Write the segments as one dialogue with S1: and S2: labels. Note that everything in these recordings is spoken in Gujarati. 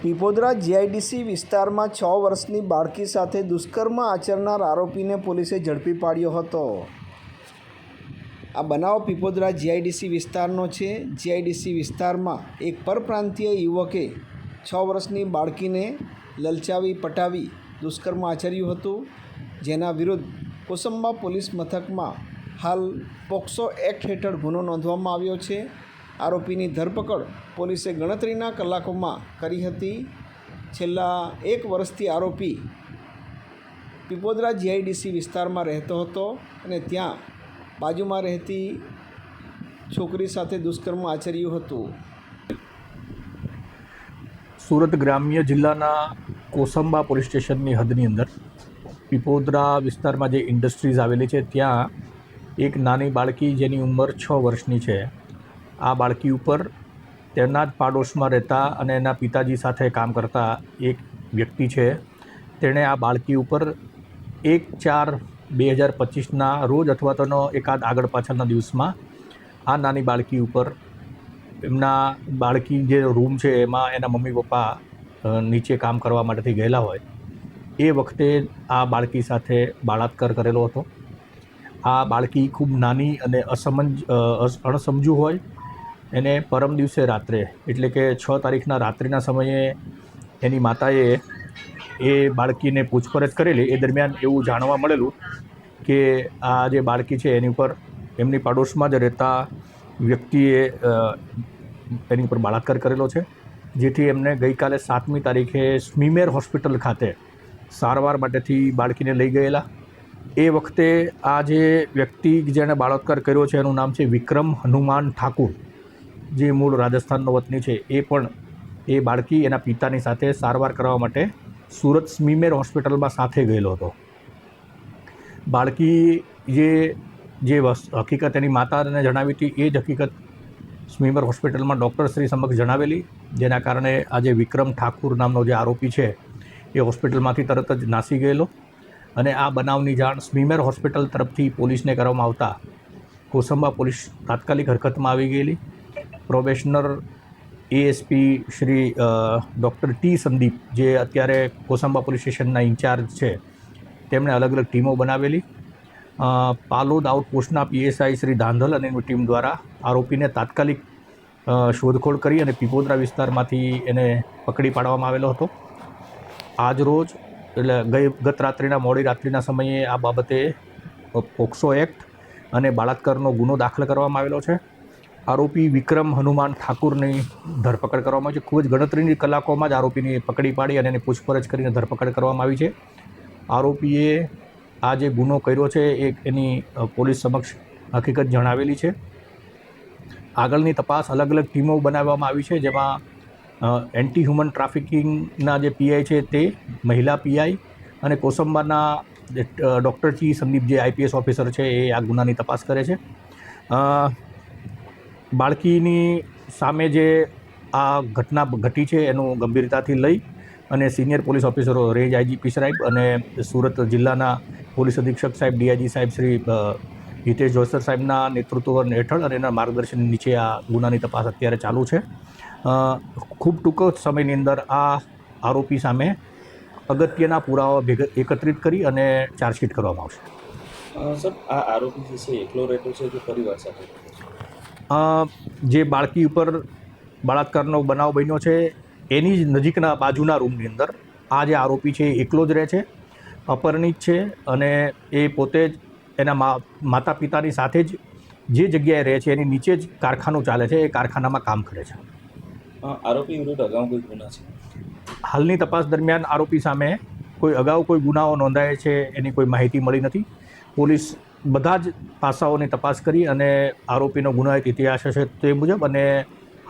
S1: પીપોદરા જીઆઈડીસી વિસ્તારમાં છ વર્ષની બાળકી સાથે દુષ્કર્મ આચરનાર આરોપીને પોલીસે ઝડપી પાડ્યો હતો. આ બનાવ પીપોદરા જીઆઈડીસી વિસ્તારનો છે. જીઆઈડીસી વિસ્તારમાં એક પરપ્રાંતીય યુવકે છ વર્ષની બાળકીને લલચાવી પટાવી દુષ્કર્મ આચર્યું હતું. જેના વિરુદ્ધ કોસંબા પોલીસ મથકમાં હાલ પોક્સો એક્ટ હેઠળ ગુનો નોંધવામાં આવ્યો છે. આરોપીની ધરપકડ પોલીસે ગણતરીના કલાકોમાં કરી હતી. છેલ્લા એક વર્ષથી આરોપી પીપોદરા જીઆઈડીસી વિસ્તારમાં રહેતો હતો અને ત્યાં બાજુમાં રહેતી છોકરી સાથે દુષ્કર્મ આચર્યું હતું.
S2: સુરત ગ્રામ્ય જિલ્લાના કોસંબા પોલીસ સ્ટેશનની હદની અંદર પીપોદરા વિસ્તારમાં જે ઇન્ડસ્ટ્રીઝ આવેલી છે, ત્યાં એક નાની બાળકી જેની ઉંમર છ વર્ષની છે. આ બાળકી ઉપર તેના જ પાડોશમાં રહેતા અને એના પિતાજી સાથે કામ કરતા એક વ્યક્તિ છે. તેણે આ બાળકી ઉપર એક ચાર બે હજાર પચીસના રોજ અથવા તોનો એકાદ આગળ પાછળના દિવસમાં આ નાની બાળકી ઉપર એમના બાળકી જે રૂમ છે એમાં એના મમ્મી પપ્પા નીચે કામ કરવા માટેથી ગયેલા હોય એ વખતે આ બાળકી સાથે બળાત્કાર કરેલો હતો. આ બાળકી ખૂબ નાની અને અસમંજ અસ- અણસમજુ હોય એને પરમ દિવસે રાત્રે, એટલે કે છ તારીખના રાત્રિના સમયે એની માતાએ એ બાળકીને પૂછપરછ કરેલી. એ દરમિયાન એવું જાણવા મળેલું કે આ જે બાળકી છે એની ઉપર, એમની પાડોશમાં જ રહેતા વ્યક્તિએ એની ઉપર બળાત્કાર કરેલો છે, જેથી એમને ગઈકાલે સાતમી તારીખે સ્મીમેર હોસ્પિટલ ખાતે સારવાર માટેથી બાળકીને લઈ ગયેલા. એ વખતે આ જે વ્યક્તિ જેણે બળાત્કાર કર્યો છે એનું નામ છે વિક્રમ હનુમાન ઠાકુર. જે મૂળ રાજસ્થાનનો વતની છે, એ પણ એ બાળકી એના પિતાની સાથે સારવાર કરવા માટે સુરત સ્મીમેર હોસ્પિટલમાં સાથે ગયેલો હતો. બાળકી જે જે હકીકત એની માતાને જણાવી હતી, એ જ હકીકત સ્મીમર હોસ્પિટલમાં ડૉક્ટર શ્રી સમક્ષ જણાવેલી, જેના કારણે આજે વિક્રમ ઠાકુર નામનો જે આરોપી છે, એ હોસ્પિટલમાંથી તરત જ નાસી ગયેલો અને આ બનાવની જાણ સ્મીમેર હોસ્પિટલ તરફથી પોલીસને કરવામાં આવતા કોસંબા પોલીસ તાત્કાલિક હરકતમાં આવી ગયેલી. Probationer ASP Shri doctor T Sandeep, જે અત્યારે કોસંબા પોલીસ સ્ટેશનના ઇન્ચાર્જ છે, તેમણે અલગ અલગ ટીમો બનાવેલી. પાલોદ આઉટપોસ્ટના પીએસઆઈ શ્રી ધાંધલ અને એની ટીમ દ્વારા આરોપીને તાત્કાલિક શોધખોળ કરી અને પીપોદરા વિસ્તારમાંથી એને પકડી પાડવામાં આવેલો હતો. આજ રોજ, એટલે ગઈ, ગત રાત્રિના, મોડી રાત્રિના સમયે આ બાબતે પોક્સો એક્ટ અને બળાત્કારનો ગુનો દાખલ કરવામાં આવેલો છે. આરોપી વિક્રમ હનુમાન ઠાકુરની ધરપકડ કરવામાં આવી છે. ખૂબ જ ગણતરીની કલાકોમાં જ આરોપીને પકડી પાડી અને એની પૂછપરછ કરીને ધરપકડ કરવામાં આવી છે. આરોપીએ આ જે ગુનો કર્યો છે, એ એની પોલીસ સમક્ષ હકીકત જણાવેલી છે. આગળની તપાસ અલગ અલગ ટીમો બનાવવામાં આવી છે, જેમાં એન્ટી હ્યુમન ટ્રાફિકિંગના જે પીઆઈ છે, તે મહિલા પીઆઈ અને કોસંબાના ડૉક્ટર ચી સંદીપ જે આઈપીએસ ઓફિસર છે, એ આ ગુનાની તપાસ કરે છે. બાળકીની સામે જે આ ઘટના ઘટી છે એનું ગંભીરતાથી લઈ અને સિનિયર પોલીસ ઓફિસરો રેન્જ આઈજીપી સાહેબ અને સુરત જિલ્લાના પોલીસ અધિક્ષક સાહેબ ડીઆઈજી સાહેબ શ્રી હિતેશ જોસર સાહેબના નેતૃત્વ હેઠળ અને એના માર્ગદર્શન નીચે આ ગુનાની તપાસ અત્યારે ચાલુ છે. ખૂબ ટૂંક સમયની અંદર આ આરોપી સામે અગત્યના પુરાવા ભેગા એકત્રિત કરી અને ચાર્જશીટ કરવામાં આવશે.
S3: સર, આ આરોપી જે છે એકલો રહેતો છે કે પરિવાર સાથે?
S2: જે બાળકી ઉપર બળાત્કારનો બનાવ બન્યો છે એની જ નજીકના બાજુના રૂમની અંદર આ જે આરોપી છે એ એકલો જ રહે છે અપરિણિત છે અને એ પોતે જ એના મા માતા પિતાની સાથે જ જે જગ્યાએ રહે છે એની નીચે જ કારખાનું ચાલે છે એ કારખાનામાં કામ કરે છે.
S3: આરોપી વિરુદ્ધ અગાઉ કોઈ ગુના છે?
S2: હાલની તપાસ દરમિયાન આરોપી સામે કોઈ અગાઉ કોઈ ગુનાઓ નોંધાયા છે એની કોઈ માહિતી મળી નથી. પોલીસ બધા જ પાસાઓની તપાસ કરી અને આરોપીનો ગુનાહિત ઇતિહાસ હશે તે મુજબ અને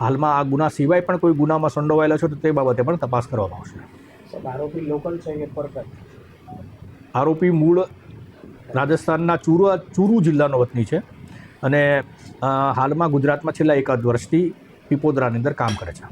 S2: હાલમાં આ ગુના સિવાય પણ કોઈ ગુનામાં સંડોવાયેલો છે તો તે બાબતે પણ તપાસ કરવામાં આવશે.
S1: આરોપી લોકલ છે કે પરકટ
S2: આરોપી મૂળ રાજસ્થાનના ચુરુ ચુરુ જિલ્લાનો વતની છે અને હાલમાં ગુજરાતમાં છેલ્લા એકાદ વર્ષથી પીપોદરાની અંદર કામ કરે છે.